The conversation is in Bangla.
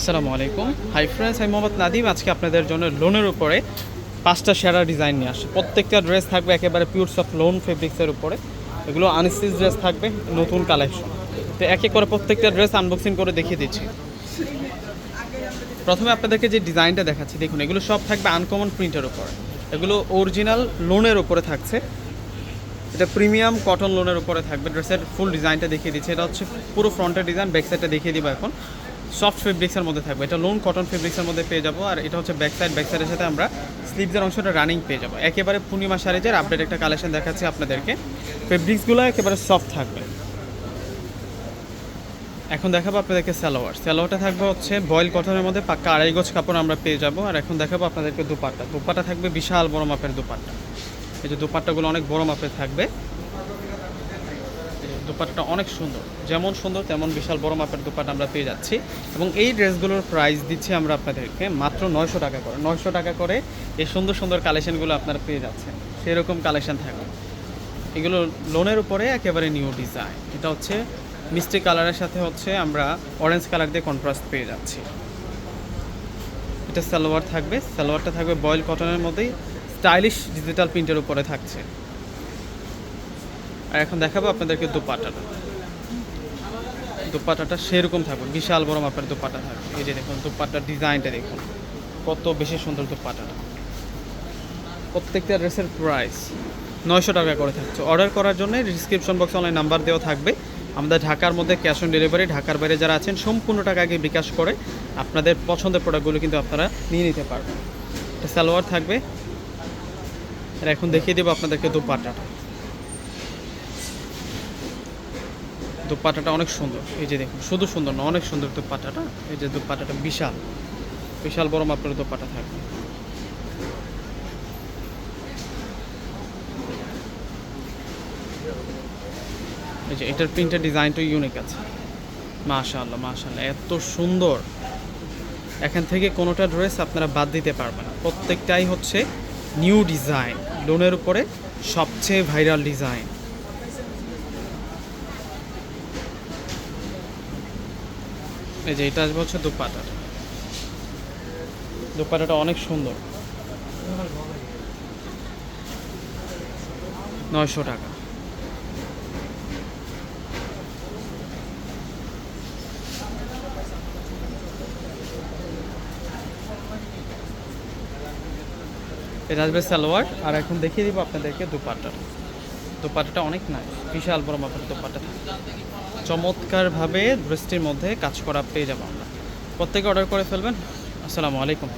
আসসালামু আলাইকুম। হাই ফ্রেন্ডস আমি মোহাম্মদ নাদিম আজকে আপনাদের জন্য লোনের উপরে পাঁচটা সেরা ডিজাইন নিয়ে আসে প্রত্যেকটা ড্রেস থাকবে একেবারে পিওর সফট লোন ফেব্রিক্সের উপরে। এগুলো আনস্টিচ ড্রেস থাকবে, নতুন কালেকশন তো এক করে প্রত্যেকটা ড্রেস আনবক্সিং করে দেখিয়ে দিচ্ছি। প্রথমে আপনাদেরকে যে ডিজাইনটা দেখাচ্ছি, দেখুন, এগুলো সব থাকবে আনকমন প্রিন্টের উপরে। এগুলো অরিজিনাল লোনের উপরে থাকছে। এটা প্রিমিয়াম কটন লোনের উপরে থাকবে। ড্রেসের ফুল ডিজাইনটা দেখিয়ে দিচ্ছি। এটা হচ্ছে পুরো ফ্রন্টের ডিজাইন ব্যাক সাইডটা দেখিয়ে দিব এখন। সফট ফেব্রিক্সের মধ্যে থাকবে। এটা লোন কটন ফেব্রিক্সের মধ্যে পেয়ে যাব। আর এটা হচ্ছে ব্যাক সাইড ব্যাক সাইডের সাথে আমরা স্লিভসের অংশটা রানিং পেয়ে যাব। একেবারে পূর্ণিমা সারিজের আপডেট একটা কালেকশন দেখাচ্ছি আপনাদেরকে। ফেব্রিক্সগুলো একেবারে সফট থাকবে। এখন দেখাবো আপনাদেরকে সালোয়ার। স্যালোয়ারটা থাকবে হচ্ছে বয়েল কটনের মধ্যে, পাক্কা আড়াই গজ কাপড় আমরা পেয়ে যাব। আর এখন দেখাবো আপনাদেরকে দুপাট্টা। দুপাট্টা থাকবে বিশাল বড় মাপের দুপাট্টা। এই যে দুপাট্টাগুলো অনেক বড় মাপের থাকবে। দুপাট্টাটা অনেক সুন্দর। যেমন সুন্দর, তেমন বিশাল বড় মাপের দুপাট্টা আমরা পেয়ে যাচ্ছি। এবং এই ড্রেসগুলোর প্রাইস দিচ্ছি আমরা আপনাদেরকে মাত্র নয়শো টাকা করে। নয়শো টাকা করে এই সুন্দর সুন্দর কালেকশনগুলো আপনারা পেয়ে যাচ্ছেন। সেরকম কালেকশন থাকবে। এগুলো লোনের উপরে একেবারে নিউ ডিজাইন এটা হচ্ছে মিষ্টি কালারের সাথে হচ্ছে আমরা অরেঞ্জ কালার দিয়ে কন্ট্রাস্ট পেয়ে যাচ্ছি। এটা সালোয়ার থাকবে। সালোয়ারটা থাকবে বয়েল কটনের মধ্যেই স্টাইলিশ ডিজিটাল প্রিন্টের উপরে থাকছে। আর এখন দেখাবো আপনাদেরকে দুপাটাটা। দুপাটাটা সেরকম থাকবে, বিশাল বড় মাপের দুপাটা থাকবে। এই যে দেখুন, দুপাটার ডিজাইনটা দেখুন, কত বেশি সুন্দর দুপাটাটা। প্রত্যেকটা ড্রেসের প্রাইস নয়শো টাকা করে থাকছে। অর্ডার করার জন্য ডিসক্রিপশন বক্সে অনলাইন নাম্বার দেওয়া থাকবে। আমাদের ঢাকার মধ্যে ক্যাশ অন ডেলিভারি ঢাকার বাইরে যারা আছেন, সম্পূর্ণ টাকা আগে বিকাশ করে আপনাদের পছন্দের প্রোডাক্টগুলো কিন্তু আপনারা নিয়ে নিতে পারবেন। সালোয়ার থাকবে। আর এখন দেখিয়ে দেবো আপনাদেরকে দুপাট্টাটা দুপাট্টাটা অনেক সুন্দর। এই যে দেখুন, শুধু সুন্দর না, অনেক সুন্দর দুপাট্টাটা এই যে দুপাট্টাটা বিশাল। বিশাল বড় মাপের দুপাট্টা থাকবে। এই যে এটার প্রিন্টের ডিজাইনটা ইউনিক আছে। মাশাআল্লাহ মাশাআল্লাহ, এত সুন্দর। এখান থেকে কোনোটা ড্রেস আপনারা বাদ দিতে পারবেন না। প্রত্যেকটাই হচ্ছে নিউ ডিজাইন লোনের উপরে সবচেয়ে ভাইরাল ডিজাইন এই যে এটা আসবে হচ্ছে দুপাটাটা। দুপাটাটা অনেক সুন্দর। নয়শো টাকা। এটা আসবে সালোয়ার। আর এখন দেখিয়ে দিব আপনাদেরকে দুপাট্টা দুপাট্টাটা অনেক নাই বিশাল বড় মাপের দুপাট্টা। থাকে চমৎকারভাবে ড্রেসটির মধ্যে কাজ করা পেয়ে যাব আমরা। প্রত্যেকে অর্ডার করে ফেলবেন। আসসালামু আলাইকুম।